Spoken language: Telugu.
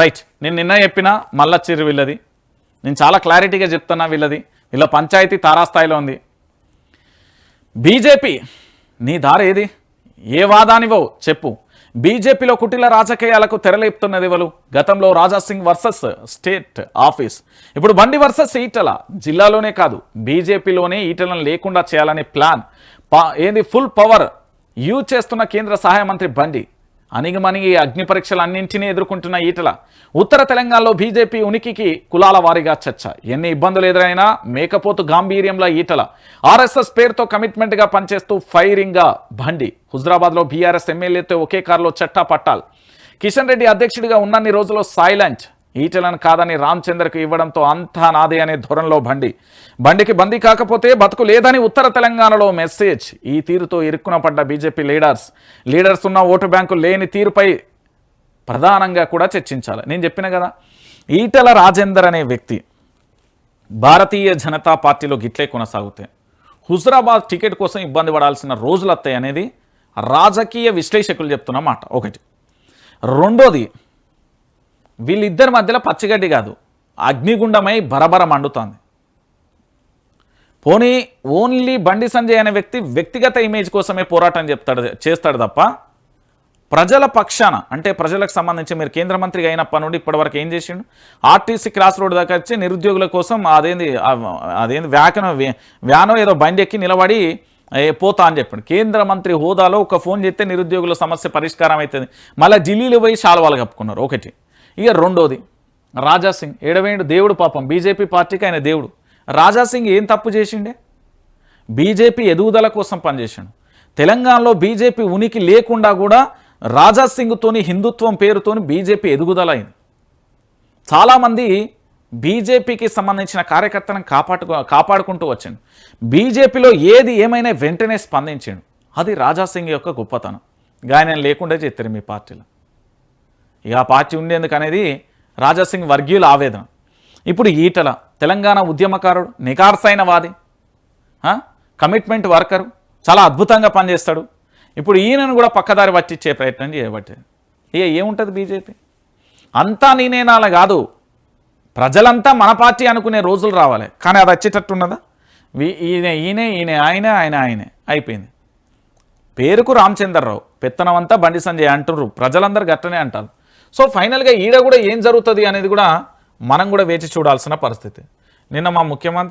రైట్ నేను నిన్న చెప్పిన మల్లచ్చిర్రు చిరు వీళ్ళది. నేను చాలా క్లారిటీగా చెప్తున్నా వీళ్ళది. వీళ్ళ పంచాయతీ తారాస్థాయిలో ఉంది. బీజేపీ నీ దారి ఏది? ఏ వాదానివో చెప్పు. బీజేపీలో కుటిల రాజకీయాలకు తెరలేపుతున్నది ఎవరు? గతంలో రాజాసింగ్ వర్సెస్ స్టేట్ ఆఫీస్. ఇప్పుడు బండి వర్సెస్ ఈటల జిల్లాలోనే కాదు బీజేపీలోనే ఈటలను లేకుండా చేయాలనే ప్లాన్. పా ఏంది? ఫుల్ పవర్ యూజ్ చేస్తున్న కేంద్ర సహాయ మంత్రి బండి. అణిగిమణిగి అగ్ని పరీక్షలన్నింటినీ ఎదుర్కొంటున్న ఈటల ఉత్తర తెలంగాణలో బీజేపీ ఉనికికి కులాల వారీగా చర్చ. ఎన్ని ఇబ్బందులు ఎదురైనా మేకపోతు గాంభీర్యంలో ఈటల. ఆర్ఎస్ఎస్ పేరుతో కమిట్మెంట్గా పనిచేస్తూ ఫైరింగ్గా బండి. హుజరాబాద్లో బీఆర్ఎస్ ఎమ్మెల్యేతో ఒకే కారులో చట్టా పట్టాలు. కిషన్ రెడ్డి అధ్యక్షుడిగా ఉన్నన్ని రోజుల్లో సైలెంట్. ఈటలను కాదని రామచంద్రకు ఇవ్వడంతో అంతా నాదే అనే ధోరణిలో బండి. బండికి బందీ కాకపోతే బతుకు లేదని ఉత్తర తెలంగాణలో మెసేజ్. ఈ తీరుతో ఇరుక్కున పడ్డ బీజేపీ లీడర్స్. లీడర్స్ ఉన్న ఓటు బ్యాంకు లేని తీరుపై ప్రధానంగా కూడా చర్చించాలి. నేను చెప్పిన కదా ఈటల రాజేందర్ అనే వ్యక్తి భారతీయ జనతా పార్టీలో గిట్లే కొనసాగుతాయి హుజరాబాద్ టికెట్ కోసం ఇబ్బంది పడాల్సిన రోజులు వస్తాయి అనేది రాజకీయ విశ్లేషకులు చెప్తున్న మాట. ఒకటి. రెండోది వీళ్ళిద్దరి మధ్యలో పచ్చిగడ్డి కాదు. అగ్నిగుండమై బరబర మండుతోంది. పోనీ ఓన్లీ బండి సంజయ్ అనే వ్యక్తి వ్యక్తిగత ఇమేజ్ కోసమే పోరాటం చెప్తాడు చేస్తాడు తప్ప ప్రజల పక్షాన అంటే ప్రజలకు సంబంధించి మీరు కేంద్ర మంత్రిగా అయినప్పటి నుండి ఇప్పటివరకు ఏం చేసిండు? ఆర్టీసీ క్రాస్ రోడ్ దాకా వచ్చి నిరుద్యోగుల కోసం అదేంది అదేంది వ్యాకన వ్యానో ఏదో బండి ఎక్కి నిలబడి పోతా అని చెప్పాడు. కేంద్ర మంత్రి హోదాలో ఒక ఫోన్ చేస్తే నిరుద్యోగుల సమస్య పరిష్కారం అవుతుంది మళ్ళీ ఢిల్లీలో పోయి శాలువాలు కప్పుకున్నారు. ఒకటి. ఇక రెండోది రాజాసింగ్ ఏడవేండు? దేవుడు పాపం. బీజేపీ పార్టీకి ఆయన దేవుడు. రాజాసింగ్ ఏం తప్పు చేసిండే? బీజేపీ ఎదుగుదల కోసం పనిచేసాడు. తెలంగాణలో బీజేపీ ఉనికి లేకుండా కూడా రాజాసింగ్తోని హిందుత్వం పేరుతోని బీజేపీ ఎదుగుదల అయింది. చాలామంది బీజేపీకి సంబంధించిన కార్యకర్తలను కాపాడు కాపాడుకుంటూ వచ్చాడు. బీజేపీలో ఏది ఏమైనా వెంటనే స్పందించాడు. అది రాజా సింగ్ యొక్క గొప్పతనం. గాయనం లేకుండా చేస్తారు మీ పార్టీలో. ఇక ఆ పార్టీ ఉండేందుకు అనేది రాజాసింగ్ వర్గీయుల ఆవేదన. ఇప్పుడు ఈటల తెలంగాణ ఉద్యమకారుడు నికార్సైన వాది కమిట్మెంట్ వర్కరు చాలా అద్భుతంగా పనిచేస్తాడు. ఇప్పుడు ఈయనను కూడా పక్కదారి పట్టించే ప్రయత్నం చేయబట్టింది. ఇక ఏముంటుంది బీజేపీ? అంతా నేనేనాల కాదు. ప్రజలంతా మన పార్టీ అనుకునే రోజులు రావాలి. కానీ అది వచ్చేటట్టున్నదా? ఉన్నదా ఈయన ఈయనే ఈయన ఆయన ఆయన ఆయనే. అయిపోయింది. పేరుకు రామచంద్రరావు పెత్తనం అంతా బండి సంజయ్ అంటున్నారు ప్రజలందరూ గట్టనే అంటారు. సో ఫైనల్గా ఈడ కూడా ఏం జరుగుతుంది అనేది కూడా మనం కూడా వేచి చూడాల్సిన పరిస్థితి. నిన్న మా ముఖ్యమంత్రి